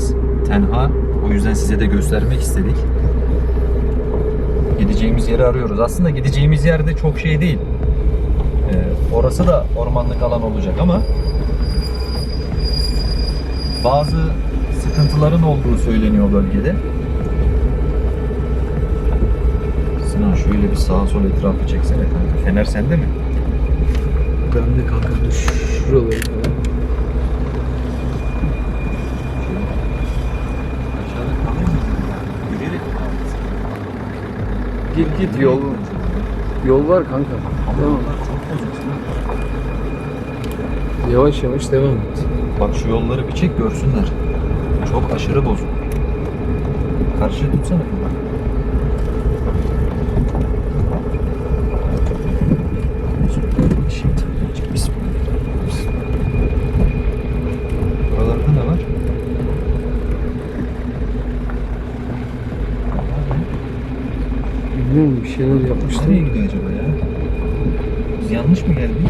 biraz tenha. O yüzden size de göstermek istedik. Gideceğimiz yeri arıyoruz. Aslında gideceğimiz yerde çok şey değil. E, orası da ormanlık alan olacak ama bazı sıkıntıların olduğu söyleniyor bölgede. Sinan şöyle bir sağa sola etrafı çeksene kanka. Fener sende mi? Ben de kanka dur Git git yol yol var kanka. Bozuk. Yavaş yavaş devam et. Bak şu yolları bir çek görsünler. Çok aşırı bozuk. Karşıya tutsana. Şimdi Bismillah. Buralarda ne var? Bilmiyorum bir şeyler yapmışlar. Nereye gidiyor acaba ya? Biz yanlış mı geldik?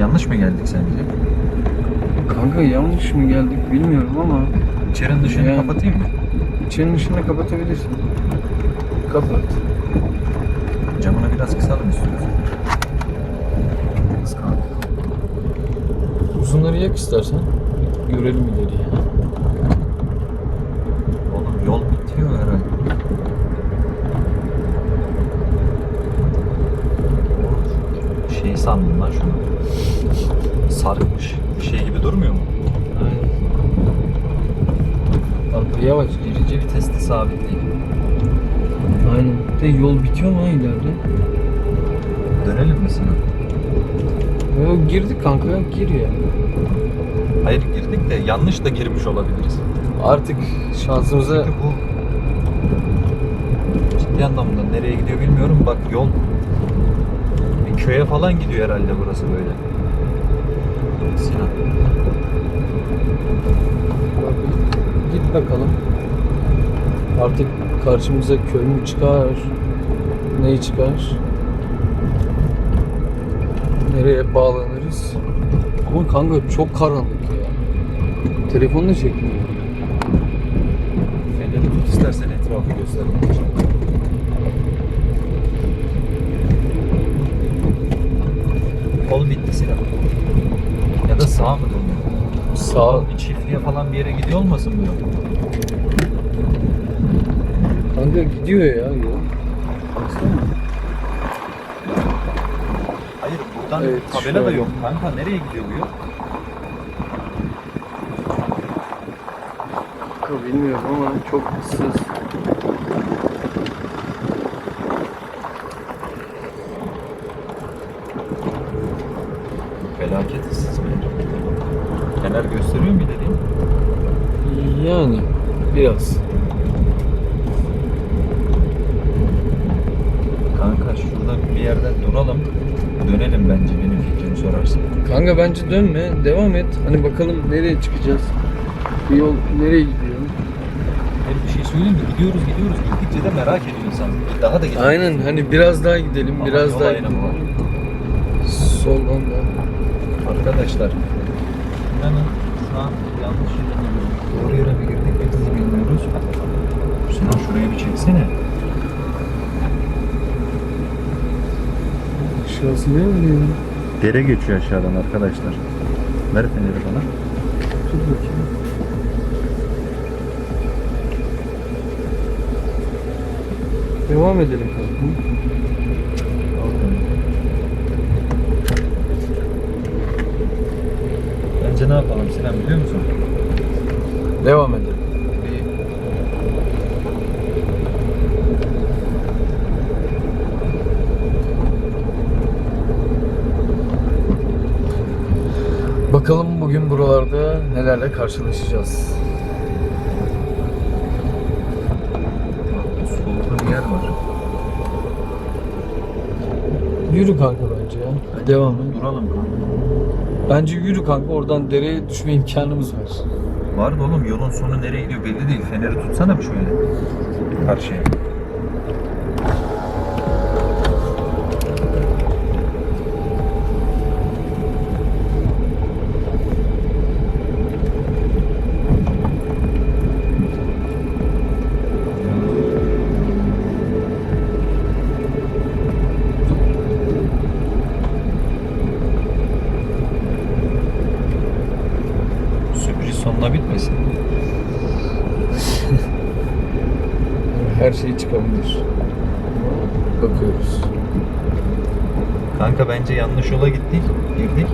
Yanlış mı geldik sence? Kanka yanlış mı geldik bilmiyorum ama İçerinin dışını Yani- kapatayım mı? içerinin ışığını kapatabilirsin. Kapat. Camını biraz kısalım istiyorsan. Uzunları yak istersen. Görelim ileriye. Yol bitiyor herhalde. Şey sandım lan şunu. Sarkmış bir şey gibi durmuyor mu? Aynen. Yavaş geri. Birinci viteste sabit değil. Aynen. De yol bitiyor mu ha ileride? Dönelim mi Sinan? Ya girdik kanka gir ya. Hayır girdik de yanlış da girmiş olabiliriz. Artık şansımıza Çünkü bu ciddi anlamda nereye gidiyor bilmiyorum. Bak yol bir köye falan gidiyor herhalde burası böyle. Sinan. Git bakalım. Artık karşımıza köy mü çıkar? Ne çıkar? Nereye bağlanırız? Ama kanka çok karanlık ya. Telefonu da çekmiyor. Feneri tut istersen etrafı göstermek için. Kol bitti Sinan. Ya da sağ mı dönüyor? Sağ. Bir çiftliğe falan bir yere gidiyor olmasın bu yol? Kanka gidiyor ya yol. Hayır buradan Evet, tabela da şöyle. yok. Kanka nereye gidiyor bu yol? Bilmiyorum ama çok ıssız. Felaket ıssız bir yer. Fener gösteriyor mu dediğin? Yani biraz. Kanka şurada bir yerde duralım. Dönelim bence benim fikrimi sorarsın. Kanka bence dönme, devam et. Hani bakalım nereye çıkacağız? Bu yol nereye gidiyor? Hayır bir şey söyleyeyim mi? Gidiyoruz gidiyoruz. Gittikçe de merak ediyor insan. Daha da gidelim. Aynen hani biraz daha gidelim, Ama biraz yol daha ayrımı gidelim. var. Soldan da. Arkadaşlar şu an yanlış yere. Doğru yere mi girdik biz de bilmiyoruz. Sinan şurayı bir çeksene. Şurası ne oluyor? Dere geçiyor aşağıdan arkadaşlar. Ver feneri bana. Dur bakayım. Devam edelim kanka. Bence ne yapalım Sinan biliyor musun? Devam edelim. Bir Bakalım bugün buralarda nelerle karşılaşacağız. solda bir yer var. Yürü kanka bence ya. Devam et. Duralım kanka. Bence yürü kanka oradan dereye düşme imkanımız var. Var da oğlum yolun sonu nereye gidiyor belli değil. Feneri tutsana bir şöyle. Karşıya. Her şey çıkabilir. Bakıyoruz. Kanka bence yanlış yola gittik. Girdik.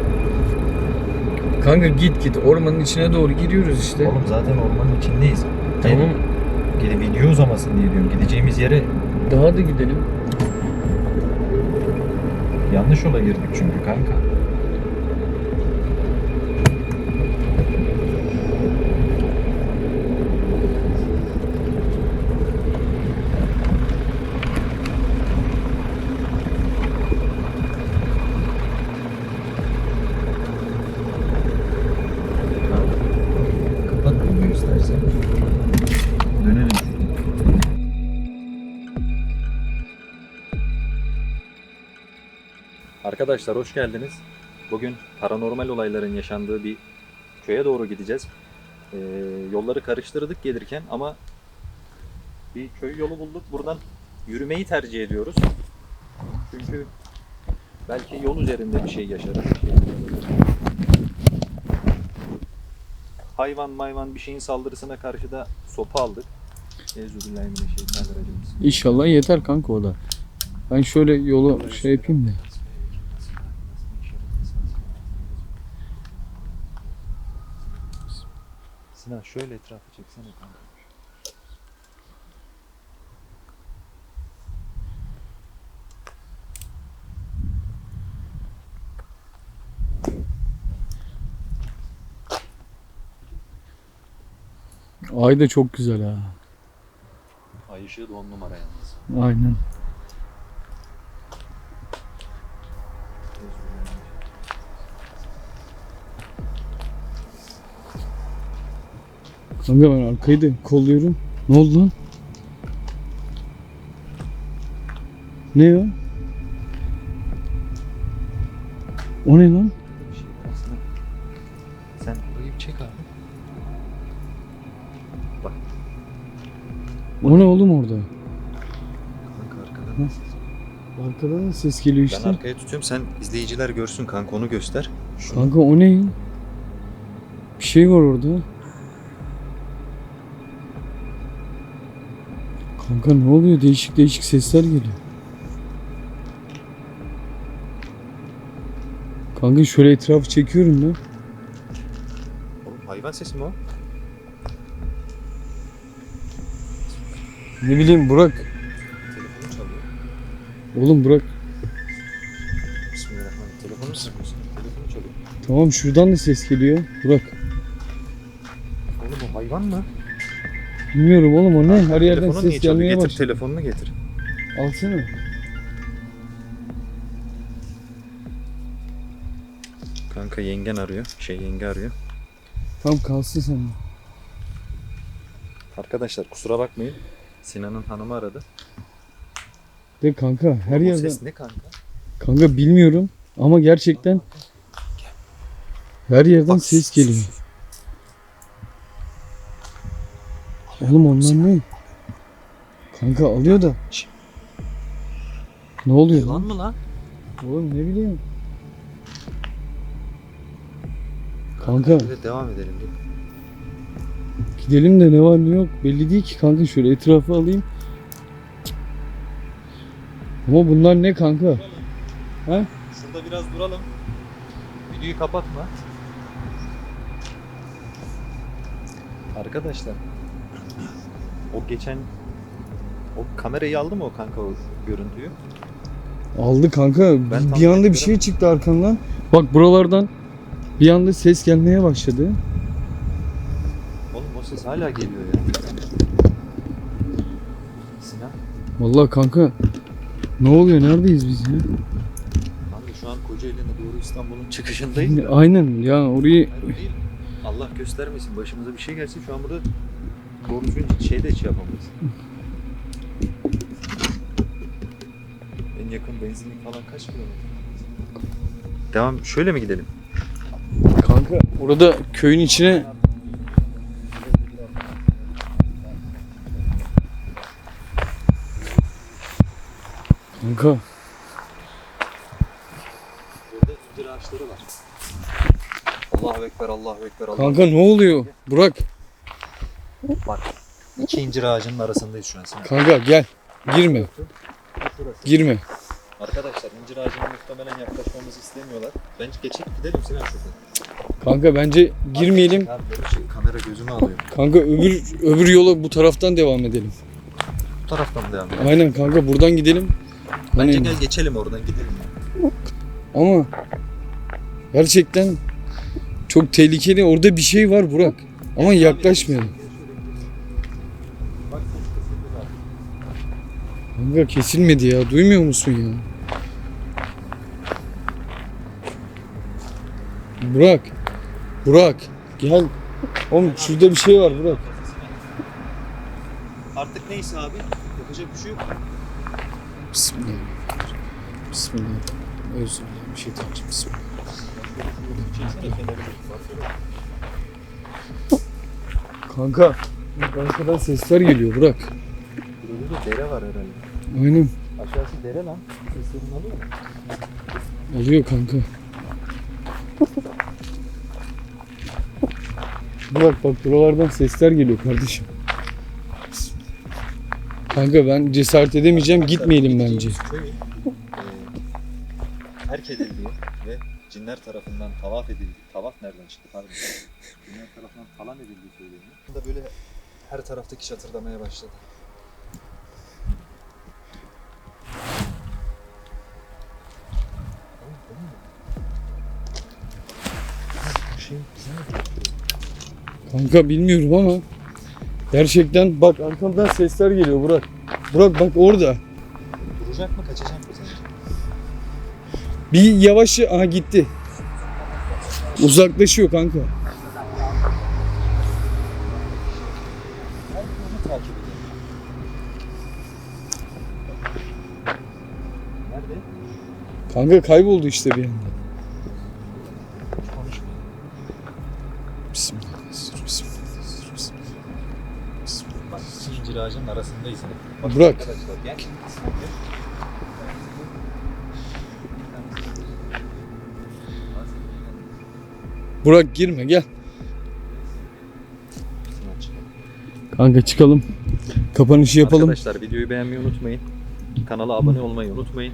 Kanka git git ormanın içine doğru giriyoruz işte. Oğlum zaten ormanın içindeyiz. tamam. Gidip video uzamasın diye diyorum. Gideceğimiz yere Daha da gidelim. yanlış yola girdik çünkü kanka. Arkadaşlar hoş geldiniz. Bugün paranormal olayların yaşandığı bir köye doğru gideceğiz. Ee, yolları karıştırdık gelirken ama bir köy yolu bulduk. Buradan yürümeyi tercih ediyoruz. Çünkü belki yol üzerinde bir şey yaşarız. Hayvan mayvan bir şeyin saldırısına karşı da sopa aldık. Euzubillahimineşşeytanirracim. İnşallah yeter kanka o da. Ben şöyle yolu şey yapayım da. Sinan şöyle etrafı çeksene kanka. Ay da çok güzel ha. Ay ışığı da on numara yalnız. Aynen. Kanka ben arkayı da kolluyorum. Ne oldu lan? Ne o? O ne lan? Şey aslında. Sen bir çek abi. O ne oğlum orada? Kanka arkadan. Arkadan da ses geliyor işte. Ben arkaya tutuyorum sen izleyiciler görsün kanka onu göster. Şunu Kanka o ne? Bir şey var orada. Kanka ne oluyor? Değişik değişik sesler geliyor. Kanka şöyle etrafı çekiyorum ben. Oğlum hayvan sesi mi o? Ne bileyim Burak. Telefonu çalıyor. Oğlum Burak. Bismillahirrahmanirrahim. Telefonu mu çalıyorsun? Telefonu çalıyor. Tamam şuradan da ses geliyor. Burak. Oğlum o hayvan mı? Bilmiyorum oğlum o ne? Her yerden Telefonun niye ses çalıyor? gelmeye Getir başladı. telefonunu getir. Alsana. Kanka yengen arıyor. Şey yenge arıyor. Tamam kalsın sen. Arkadaşlar kusura bakmayın. Sinan'ın hanımı aradı. De kanka her o yerden. ses ne kanka? Kanka bilmiyorum ama gerçekten her yerden ses geliyor. Oğlum onlar ne? Kanka alıyor da. Ne oluyor Yılan lan? mı lan? Oğlum ne bileyim. Kanka Böyle devam edelim. Dur. gidelim de ne var ne yok belli değil ki kanka şöyle etrafı alayım. Ama bunlar ne kanka? He? Şurada biraz duralım. Videoyu kapatma. Arkadaşlar. O geçen o kamerayı aldı mı o kanka o görüntüyü? Aldı kanka. Ben tam bir anda bir şey çıktı arkandan. Bak buralardan bir anda ses gelmeye başladı. Oğlum o ses hala geliyor ya. Sinan. Vallahi kanka ne oluyor? Neredeyiz biz ya? Kanka şu an Kocaeli'ne doğru İstanbul'un çıkışındayız da. Aynen ya orayı Hayır, o değil. Allah göstermesin başımıza bir şey gelsin şu an burada düzgün şey de hiç yapamayız. En yakın benzinlik falan kaç kilometre? Devam şöyle mi gidelim? kanka orada köyün içine Kanka Burada incir ağaçları var. Allahu Ekber, Allahu Ekber, Allahu Kanka ne oluyor? Burak. Bak. İki incir ağacının arasındayız şu an Sinan. Kanka gel. Girme. Şurası. Girme. Arkadaşlar incir ağacına muhtemelen yaklaşmamızı istemiyorlar. Bence geçip gidelim Sinan şuradan. Kanka bence girmeyelim. Abi böyle şey, kamera gözümü alıyor. Kanka öbür öbür yola bu taraftan devam edelim. Bu taraftan devam edelim. Aynen kanka buradan gidelim. Bence Hani- gel geçelim oradan gidelim. Ama gerçekten çok tehlikeli. Orada bir şey var Burak. Ama yaklaşmayalım. Kanka kesilmedi ya. Duymuyor musun ya? Burak. Burak. Gel. Oğlum şurada bir şey var Burak. Artık neyse abi. Yapacak bir şey yok. Bismillah. Bismillah. Özür dilerim. Şeytanım. Bismillah. Çeksene kenara bir. Kanka. Arkadan sesler geliyor Burak. Burada da dere var herhalde. Aynen. Aşağısı dere lan. Seslerini alıyor mu? Alıyor kanka. Burak bak buralardan sesler geliyor kardeşim. Kanka ben cesaret edemeyeceğim. Gitmeyelim bence. Köyün e, terk ve cinler tarafından tavaf edildiği, tavaf nereden çıktı pardon. cinler tarafından falan edildiği söyleniyor. Burada böyle her taraftaki çatırdamaya başladı. Kanka bilmiyorum ama gerçekten bak arkamdan sesler geliyor Burak. Burak bak orada. Duracak mı kaçacak mı sence? Bir yavaş aha gitti. Uzaklaşıyor kanka. Ben onu takip ediyorum. Nerede? Kanka kayboldu işte bir anda. Bismillah. Bak ağacının arasındayız. Bak Burak. Arkadaşlar gel. Burak girme gel. Kanka çıkalım. Kapanışı yapalım. Arkadaşlar videoyu beğenmeyi unutmayın. Kanala abone olmayı unutmayın.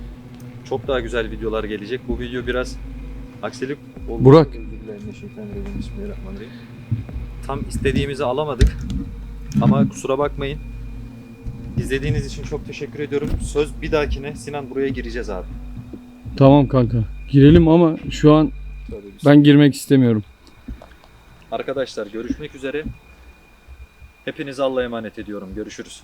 Çok daha güzel videolar gelecek. Bu video biraz aksilik oldu. Burak. Tam istediğimizi alamadık. Ama kusura bakmayın. İzlediğiniz için çok teşekkür ediyorum. Söz bir dahakine Sinan buraya gireceğiz abi. Tamam kanka. Girelim ama şu an ben girmek istemiyorum. Arkadaşlar görüşmek üzere. Hepinizi Allah'a emanet ediyorum. Görüşürüz.